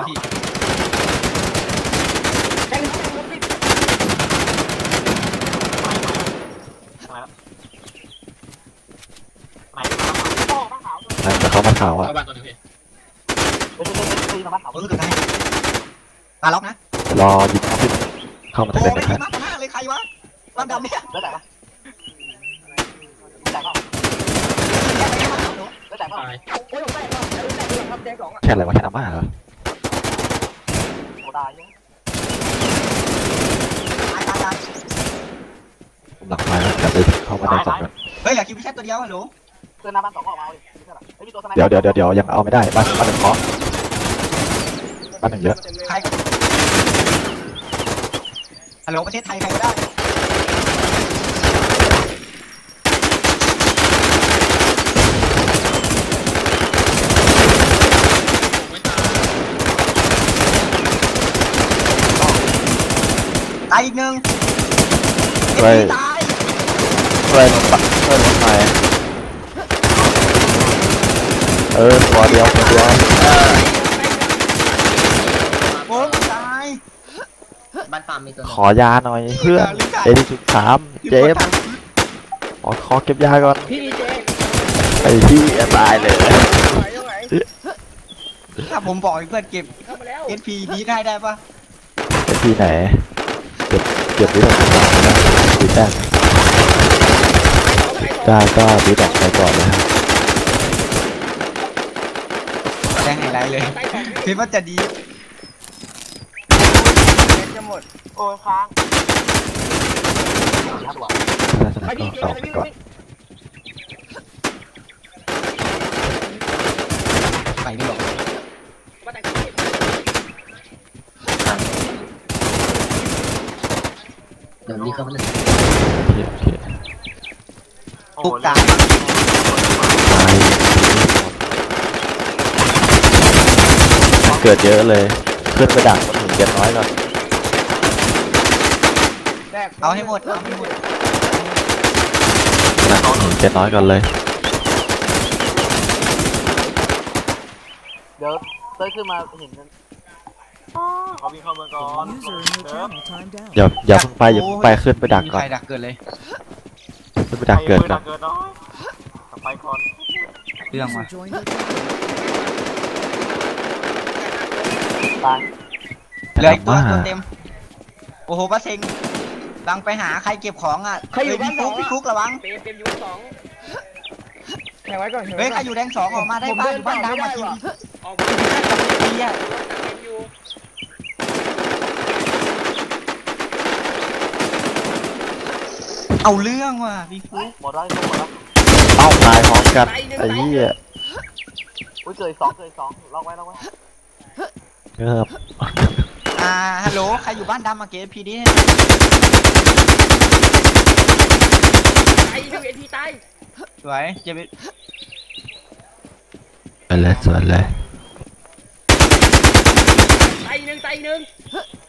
นะพี่แต่เขามาขาวอะบ้านตัวนึป่มาล็อกนะ รอหยิบขึ้นเข้ามาทางไหนะครับเลยใครวะบ้านดำเนี่ยแล้วแต่ละแค่อะไรวะแค่น้ำบ้าเหรอ ตายเนี่ยตายตายตายผมหลังไม้แล้วกลับไปเข้ามาในสองกันเฮ้ยอยากคิวพี่แค่ตัวเดียวฮัลโหลเสื้อหน้าบ้านสองออกมาเลยเฮ้ยมีตัวสไนเดี๋ยวเดี๋ยวเดี๋ยวเดี๋ยวยังเอาไม่ได้บ้านบ้านหนึ่งเคาะบ้านหนึ่งเยอะใครฮัลโหลประเทศไทยใครก็ได้ ไม่ตาย ตายอีกหนึ่งช่วยตายช่วยลงปะช่วยลงหน่อยเออตัวเดียวตัวเดียวโอ้ยตายบ้านฟาร์มมีตัวขอยาหน่อยเพื่อนเอดีจุดสามเจมส์ขอขอเก็บยาก่อนพี่เจไอ้ที่ตายเลยไหวยังไงถ้าผมบอกให้เพื่อนเก็บ เข้ามาแล้ว SP นี้ได้ได้ปะไอ้ที่ไหน เก็บเก็บวิธีดีแต้มได้ก็ดีแต้มไปก่อนเลยครับได้ไฮไลท์เลยคิดว่าจะดีจะหมดโอ้ยค้างครับว่ะถ้าสไปนามก็พี่เจออกไปไปพี่ก่อนไปดีกว่า มาแต่งพี่ เดี๋ยวนี้เขาเป็นโอเคโอเคปุ๊กตายตายเกิดเยอะเลย ขึ้นไปดักมันถึงเจ็ดน้อยก่อนแตกเอาให้หมดเอาให้หมดดักถึงเจ็ดน้อยก่อนเลยเดี๋ยวเต้ยขึ้นมาเห็น กันเขาวิ่งเข้าเมืองก่อน User in your channel timed out. อย่าอย่าเพิ่งไปอย่าเพิ่งไปขึ้นไปดักมีก่อใครนดักเกินเลยขึ้นไปดักเกิดก่อนเกิดน้อยไปก่อนเรื่อง User ว่ะ joined your channel. ตายเหลืออีกตัวมาตัวเต็มโอ้โหป้าเซ็งบังไปหาใครเก็บของอะเฮ้ยพี่ฟุกพี่ฟุกระวังเต็มเต็มอยู่สองแข่ งไว้ก่อนเฮ้ยใครอยู่แดงสองออกมาได้ผมบ้าเดินนบ้านไม่ดำได้มาทีว่ะมออกดีอะเต็มอยู่เอาเรื่องว่ะพี่ฟุกหมดแล้วหมดแล้วเป้าตายพร้อมกันไอ้เหี้ยอุ้ยเกิดสองเกิดสองล็อกไว้ล็อกไว้เงิบอ่าฮัลโหลใครอยู่บ้านดำมาเก็บพีดีตายหนึ่งเอ็นพีตายสวยเจะ ไปไปเลยสวยเลย ตายหนึ่งตายหนึ่ง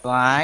สวย